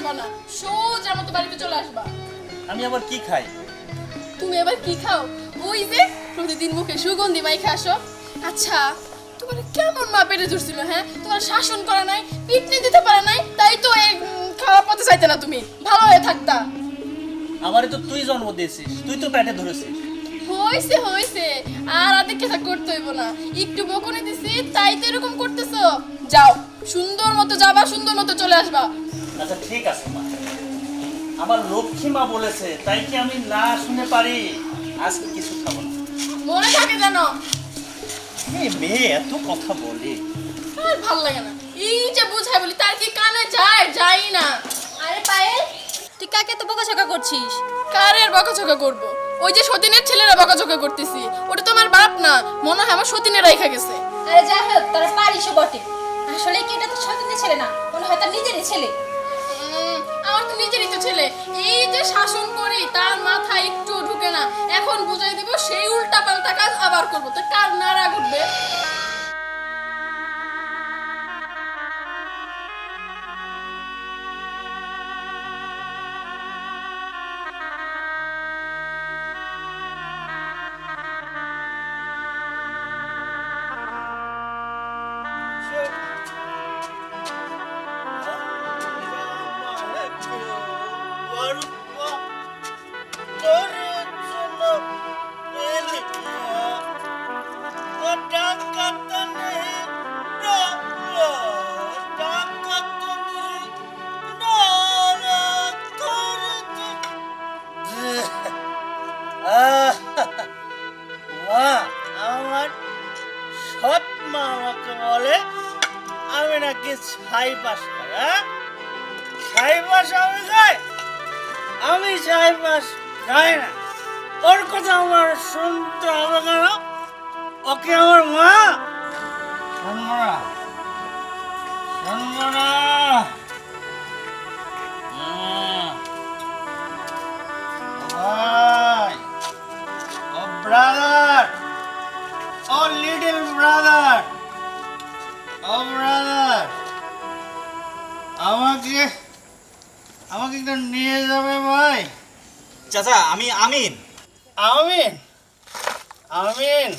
আসবা না। সোজা মতো বাড়িতে চলে আসবা। আমি আবার কি খাই? তুমি এবার কি খাও? ওই যে প্রতিদিন মুখে সুগন্ধি মাইখে আসো। আচ্ছা তোমার কেমন মা পেটে ধরছিল হ্যাঁ? তোমার শাসন করা নাই পিটনি দিতে পারে নাই তাই তো এই খাওয়ার পথে চাইতে না তুমি। ভালো হয়ে থাকতা। আমারে তো তুই জন্ম দিয়েছিস তুই তো পেটে ধরেছিস। হইছে হইছে। আর আদে কেথা করতে হইব না। একটু বকুনি দিছি তাই তো এরকম করতেছো। যাও সুন্দর মতো যাবা সুন্দর মতো চলে আসবা। আচ্ছা ঠিক আছে মা। আমার লক্ষ্মী মা বলেছে তাই কি আমি না শুনে পারি? আজকে কিছু খাব না। মনে থাকে জানো এই মেয়ে এত কথা বলে। আর ভালো লাগে না। এই যে বুঝাই বলি তার কি কানে যায়? যাই না। আরে পায়েল তুই কাকে তো বকাঝকা করছিস? কারের বকাঝকা করব? ওই যে সতীনের ছেলেরা বকাঝকা করতেছি। ওটা তোমার বাপ না। মনে হয় আমার সতীনের রাইখা গেছে। আরে যাই হোক তারা পারিসও বটে। আসলে কি এটা তো সতীনের ছেলে না মনে হয় তার নিজেরই ছেলে। আমার তো নিজেরই তো ছেলে। এই যে শাসন করি, তার মাথায় একটু ঢুকে না। এখন বুঝাই দেব, সেই উল্টা পাল্টা কাজ আবার করব। তো কার নাড়া ঘুরবে? আমার শুনতে হবে কেন? ওকে আমার মা? শুনব না শুনব না ও ব্রাদার ও লিটল ব্রাদার ও ব্রাদার আমাকে আমাকে একটু নিয়ে যাবে ভাই? চাচা আমি আমিন। আমিন আমিন।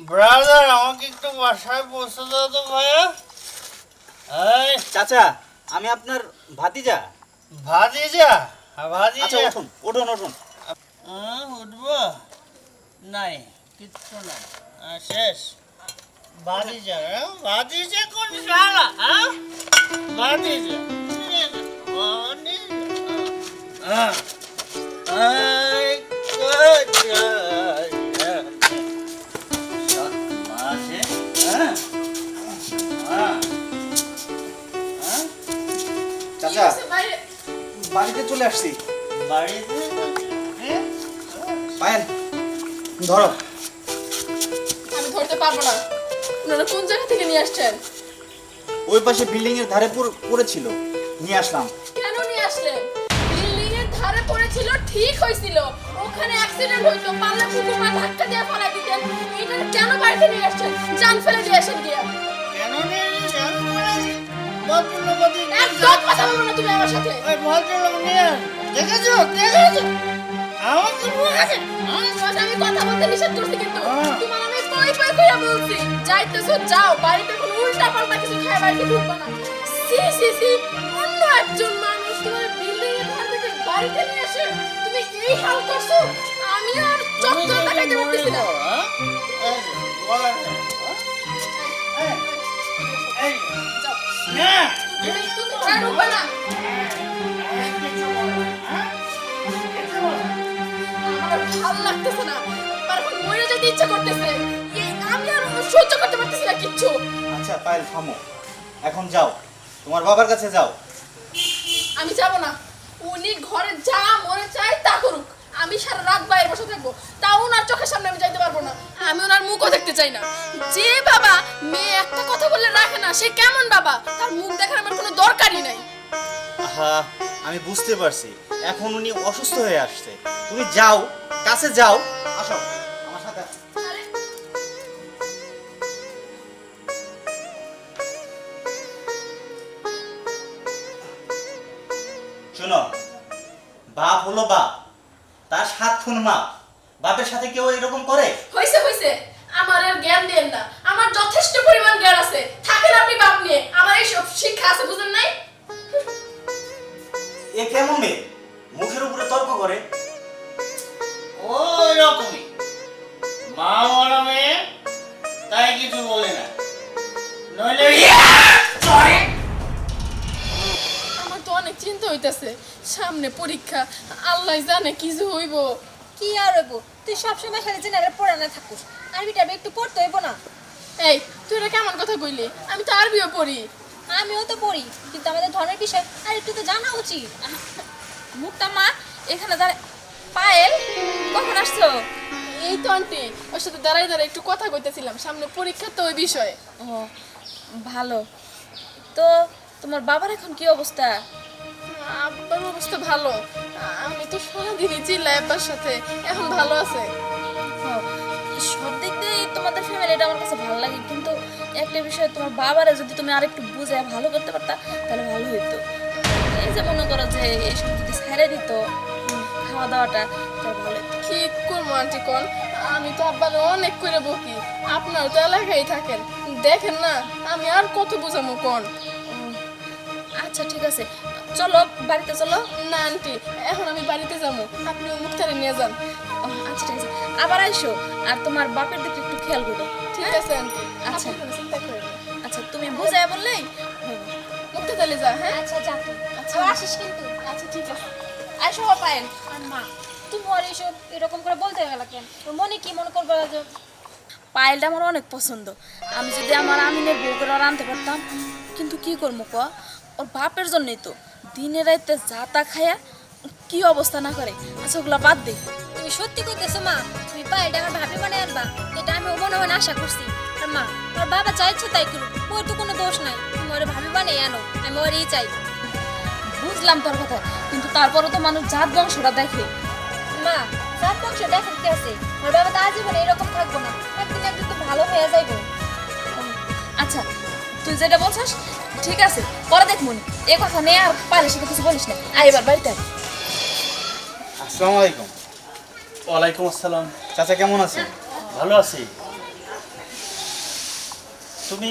ব্রাদার আমাকে একটু বাসায় পৌঁছে দাও তো ভাইয়া। এই চাচা আমি আপনার ভাতিজা। ভাজিজা আচ্ছা ভাজিজা উঠুন উঠুন উঠুন। হ্যাঁ, উঠবো? নাই কিচ্ছু নাই। আহ, শেষ। ভাতিজা হ্যাঁ? ভাতিজা কোন শালা হ্যাঁ? ভাতিজা। হ্যাঁ আই বাড়িতে চলে আসছি। বাড়িতে হ্যাঁ? পায়েল ধরো। আমি ধরতে পারব না। আপনারা কোন জায়গা থেকে নিয়ে আসছেন? ওই পাশে বিল্ডিং এর ধারে পড়- পড়েছিল। নিয়ে আসলাম। কেন নিয়ে আসলেন? বিল্ডিং এর ধারে পড়েছিল ঠিক হয়েছিল। ওখানে অ্যাক্সিডেন্ট হইতো পাল্লা পুকুর মা ধাক্কা দিয়ে ফেলা দিতেন। এটা কেন বাড়িতে নিয়ে আসছেন? জান ফেলে দিয়ে আসেন গিয়া। কেন নিয়ে ভদ্রলোক একদম কথা বলব না সাথে ওই ভদ্রলোক নিয়ে। দেখেছ? আমার সাথে আমি কথা বলতে নিষেধ করছি কিন্তু। হ্যাঁ। তোমার আমি পই পই কইরা বলছি। যাইতেছো যাও বাড়িতে কোনো উল্টা পাল্টা কিছু খায় বাড়িতে ঢুকবা না। সি সি সি অন্য একজন মানুষ তোমার বিল্ডিং এর ধার থেকে বাড়িতে নিয়ে আসে তুমি এই হাল করছ? আমি আর চত্বর দেখাইতে পারতেছি না। ভালো লাগতেছে না। এখন মরে যেতে ইচ্ছা করতেছে। এই আমি আর সহ্য করতে পারতেছি না কিচ্ছু। আচ্ছা পায়েল থামো। এখন যাও। তোমার বাবার কাছে যাও। আমি যাব না। উনি ঘরে যা মনে চায় তা করুক। আমি সারা রাত বাইরে বসে থাকব। তাও ওনার চোখের সামনে আমি যাইতে পারব না। আমি ওনার মুখও দেখতে চাই না। যে বাবা মেয়ে একটা কথা বললে রাখে না সে কেমন বাবা? তার মুখ দেখার আমার কোনো দরকারই নাই। আহা আমি বুঝতে পারছি। এখন উনি অসুস্থ হয়ে আসছে। তুমি যাও। কাছে যাও। আসো। আমার সাথে শোনো বাপ হলো বাপ তার সাত খুন মা। বাপের সাথে কেউ এরকম করে? হইছে হইছে। আমার আর জ্ঞান দেন না। আমার যথেষ্ট পরিমাণ জ্ঞান আছে। থাকেন আপনি বাপ নিয়ে। আমার এই সব শিক্ষা আছে বুঝেন নাই? এ কেমন মেয়ে? মুখের উপরে তর্ক করে। ওই রকমই মা বড় মেয়ে তাই কিছু বলে না। নইলে চড়ে আমার তো অনেক চিন্তা হইতাছে। সামনে পরীক্ষা আল্লাহ জানে কি যে হইব। কি আর হইব? তুই সবসময় খালি জেনারেল পড়া না থাকুস। আরবি টারবি একটু পড়তে হইব না। এই তুই এটা কেমন কথা কইলি? আমি তো আরবিও পড়ি। আমিও তো পড়ি কিন্তু আমাদের ধর্মের বিষয় আর একটু তো জানা উচিত। মুক্তা মা এখানে দাঁড়া পায়েল কখন আসছো? এই তো আন্টি ওর সাথে দাঁড়াই দাঁড়াই একটু কথা কইতেছিলাম সামনে পরীক্ষা তো ওই বিষয়ে। ও ভালো। তো তোমার বাবার এখন কি অবস্থা? আব্বার অবস্থা ভালো। আমি তো সারাদিনই চিল্লাই আব্বার সাথে এখন ভালো আছে। সব দিক দিয়ে তোমাদের ফ্যামিলিটা আমার কাছে ভালো লাগে কিন্তু একটা বিষয় তোমার বাবারে যদি তুমি আরেকটু বুঝে ভালো করতে পারতা তাহলে ভালো হইতো। এই যে মনে করো যে এই এইসব যদি ছেড়ে দিত খাওয়া দাওয়াটা ভালো কি করব আন্টি কন? আমি তো আব্বার অনেক করে বকি। আপনার তো এলাকায় থাকেন। দেখেন না আমি আর কত বোঝামো কন? আচ্ছা ঠিক আছে। চলো বাড়িতে চলো। না আন্টি এখন আমি বাড়িতে যাব আপনি মুখটারে নিয়ে যান। আচ্ছা ঠিক আছে। আবার আইসো আর তোমার বাপের দিকে একটু খেয়াল করো। ঠিক আছে আন্টি। আচ্ছা। আচ্ছা তুমি বুঝাই বললেই। মুখটা তাহলে যা হ্যাঁ? আচ্ছা যা আচ্ছা। আসিস কিন্তু। আচ্ছা ঠিক আছে। আইসো পায়েল আর মা তুমি আর এইসব এরকম করে বলতে গেল কেন? তোর মনে কি মনে করবে পায়েলটা আমার অনেক পছন্দ। আমি যদি আমার আমিনের বউ করে আনতে পারতাম কিন্তু কি করব ক? ওর বাপের জন্যই তো দিনে রাইতে যা তা খায়া কি অবস্থা না করে। আচ্ছা ওগুলো বাদ দে। তুমি সত্যি কইতেছো মা? তুমি পায়েলটা আমার ভাবি মানে আনবা। এটা আমি মনে মনে আশা করছি। আর মা আমার বাবা চাইছে তাই করুক ওর তো কোনো দোষ নাই। তুমি ওরে ভাবি বানিয়ে আনো আমি ওরই চাই। বুঝলাম তোর কথা কিন্তু তারপরও তো মানুষ জাত বংশটা দেখে। মা সাত বংশ দেখেন কি আছে। ওর বাবা তো আজীবন এরকম থাকব না। একদিন একদিন তো ভালো হয়ে যাইবো। আচ্ছা তুই যেটা বলছিস ঠিক আছে পরে দেখ মনি। এ কথা নেই আর পায়েলের সাথে কিছু বলিস না। আয় এবার বাড়িতে আয়। আসসালামু আলাইকুম। ওয়ালাইকুম আসসালাম। চাচা কেমন আছেন? ভালো আছি। তুমি?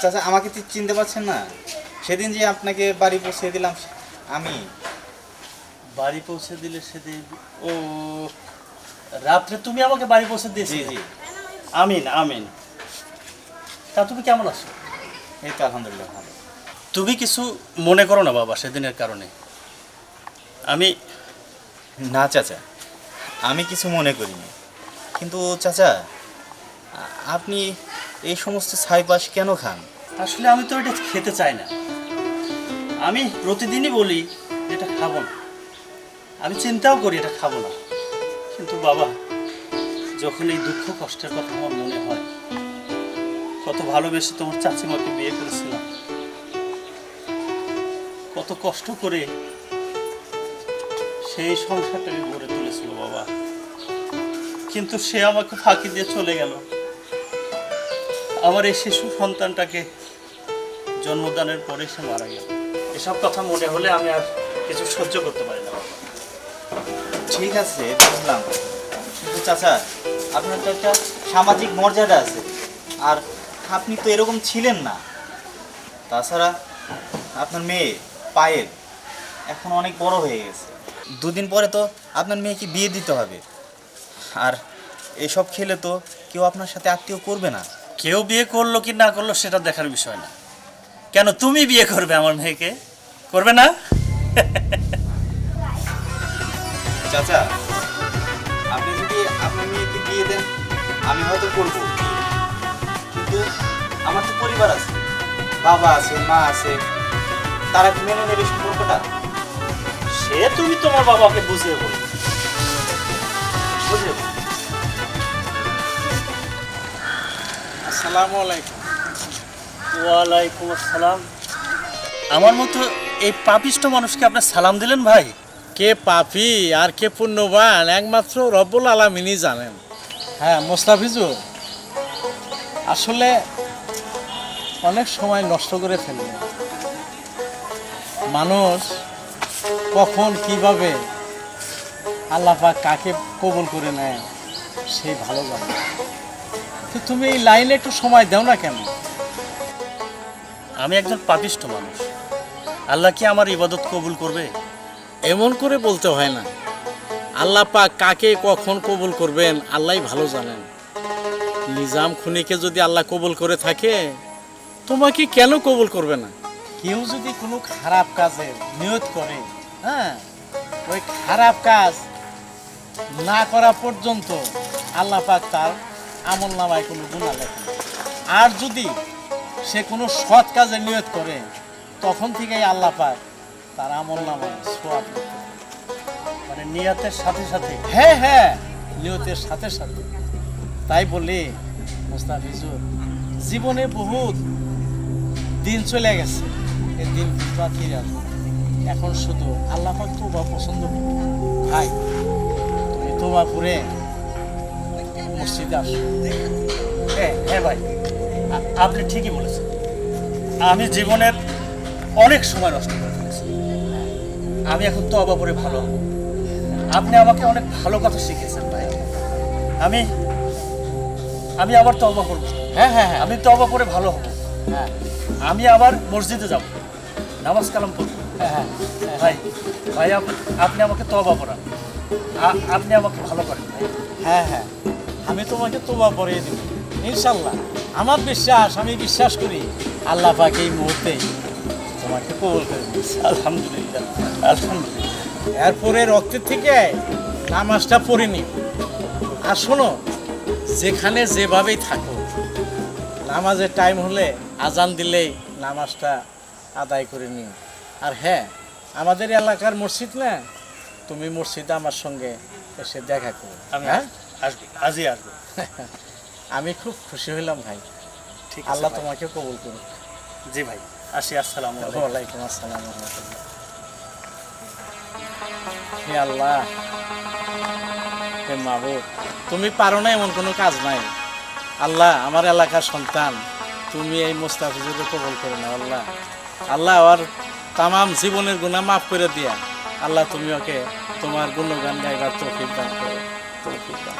চাচা আমাকে ঠিক চিনতে পারছেন না। সেদিন যে আপনাকে বাড়ি পৌঁছে দিলাম আমি। বাড়ি পৌঁছে দিলে সেদিন ও রাত্রে তুমি আমাকে বাড়ি পৌঁছে দিয়েছি জি আমিন আমিন। তা তুমি কেমন আছো? এই তো আলহামদুলিল্লাহ ভালো। তুমি কিছু মনে করো না বাবা সেদিনের কারণে। আমি না চাচা। আমি কিছু মনে করিনি। কিন্তু চাচা আপনি এই সমস্ত ছাইপাশ কেন খান? আসলে আমি তো এটা খেতে চাই না। আমি প্রতিদিনই বলি, এটা খাব না। আমি চিন্তাও করি, এটা খাব না। কিন্তু বাবা, যখন এই দুঃখ কষ্টের কথা আমার মনে হয়, কত ভালোবেসে তোমার চাচিমাকে বিয়ে করেছিলাম, কত কষ্ট করে সেই সংসারটাকে গড়ে তুলেছিল বাবা। কিন্তু সে আমাকে ফাঁকি দিয়ে চলে গেল। আমার এই শিশু সন্তানটাকে জন্মদানের পরে সে মারা গেল। এসব কথা মনে হলে আমি আর কিছু সহ্য করতে পারি না। ঠিক আছে বুঝলাম। কিন্তু চাচা আপনার তো একটা সামাজিক মর্যাদা আছে। আর আপনি তো এরকম ছিলেন না। তাছাড়া আপনার মেয়ে পায়েল এখন অনেক বড় হয়ে গেছে। দুদিন পরে তো আপনার মেয়েকে বিয়ে দিতে হবে। আর এসব খেলে তো কেউ আপনার সাথে আত্মীয় করবে না। কেউ বিয়ে করল কি না করল সেটা দেখার বিষয় না। কেন তুমি বিয়ে করবে আমার মেয়েকে? করবে না? চাচা আপনি যদি আপনার মেয়েকে বিয়ে দেন আমি হয়তো করব। কিন্তু আমার তো পরিবার আছে বাবা আছে মা আছে তারা কি মেনে নেবে সম্পর্কটা সে তুমি তোমার বাবাকে বুঝিয়ে বলো। বুঝিয়ে বলো। আসসালামু আলাইকুম। ওয়ালাইকুম আসসালাম। আমার মতো এই পাপিষ্ট মানুষকে আপনি সালাম দিলেন ভাই? কে পাপি আর কে পুণ্যবান? একমাত্র রব্বুল আলমিনই জানেন। হ্যাঁ মোস্তাফিজুর। আসলে অনেক সময় নষ্ট করে ফেললেন মানুষ কখন কীভাবে আল্লাহ কাকে কবুল করে নেয় সেই ভালো জানে। তো তুমি এই লাইনে একটু সময় দাও না কেন? আমি একজন পাপিষ্ঠ মানুষ। আল্লাহ কি আমার ইবাদত কবুল করবে? এমন করে বলতে হয় না। আল্লাহ পাক কাকে কখন কবুল করবেন, আল্লাহই ভালো জানেন। নিজাম খুনিকে যদি আল্লাহ কবুল করে থাকে, তোমাকে কেন কবুল করবে না? কেউ যদি কোনো খারাপ কাজে নিয়ত করে হ্যাঁ ওই খারাপ কাজ না করা পর্যন্ত আল্লাহ পাক তার আমল নামায় কোনো গুণা লেখেন আর যদি সে কোনো সৎ কাজে নিয়ত করে তখন থেকেই আল্লাহ পাক তার আমল নামায়, সোয়াব মানে নিয়াতের সাথে সাথে হ্যাঁ হ্যাঁ নিয়তের সাথে সাথে। তাই বলি মুস্তাফিজুর জীবনে বহুত দিন চলে গেছে, এই দিন ফিরে এখন শুধু আল্লাহ পাক তোবা পছন্দ। ভাই, তুমি তোবা করে মসজিদে আসো। হ্যাঁ হ্যাঁ ভাই আপনি ঠিকই বলেছেন। আমি জীবনের অনেক সময় নষ্ট করে ফেলেছি। আমি এখন তো অবা করে ভালো আপনি আমাকে অনেক ভালো কথা শিখিয়েছেন ভাই। আমি আমি আবার তবা করব। হ্যাঁ হ্যাঁ হ্যাঁ আমি তবা করে ভালো হব। হ্যাঁ। আমি আবার মসজিদে যাব। নামাজ কালাম করব হ্যাঁ হ্যাঁ ভাই ভাই আপনি আমাকে তবা করান। আপনি আমাকে ভালো করেন ভাই। হ্যাঁ হ্যাঁ। আমি তোমাকে তোবা পরিয়ে দেব। ইনশাল্লাহ আমার বিশ্বাস আমি বিশ্বাস করি আল্লাহ পাক এই মুহূর্তে তোমাকে কবল করে দিয়েছে আলহামদুলিল্লাহ আলহামদুলিল্লাহ। এরপরে রক্তের থেকে নামাজটা পড়ে নিও। আর শোনো যেখানে যেভাবেই থাকো নামাজের টাইম হলে আজান দিলেই নামাজটা আদায় করে নিও। আর হ্যাঁ আমাদের এলাকার মসজিদ না তুমি মসজিদে আমার সঙ্গে এসে দেখা করো। হ্যাঁ? আসব আজই আসব। আমি খুব খুশি হইলাম ভাই। ঠিক আল্লাহ তোমাকে কবুল করুন জি ভাই। আসি আসসালামু আলাইকুম। আসসালাম হে আল্লাহ। হে মাহবুব তুমি পারো না এমন কোনো কাজ নাই। আল্লাহ আমার এলাকার সন্তান তুমি এই মোস্তাফিজুরকে কবল করে নাও আল্লাহ। আল্লাহ আর তামাম জীবনের গুণা মাফ করে দিয়া আল্লাহ তুমি ওকে তোমার গুণগান গাইবার তৌফিক দান করো। তৌফিক দান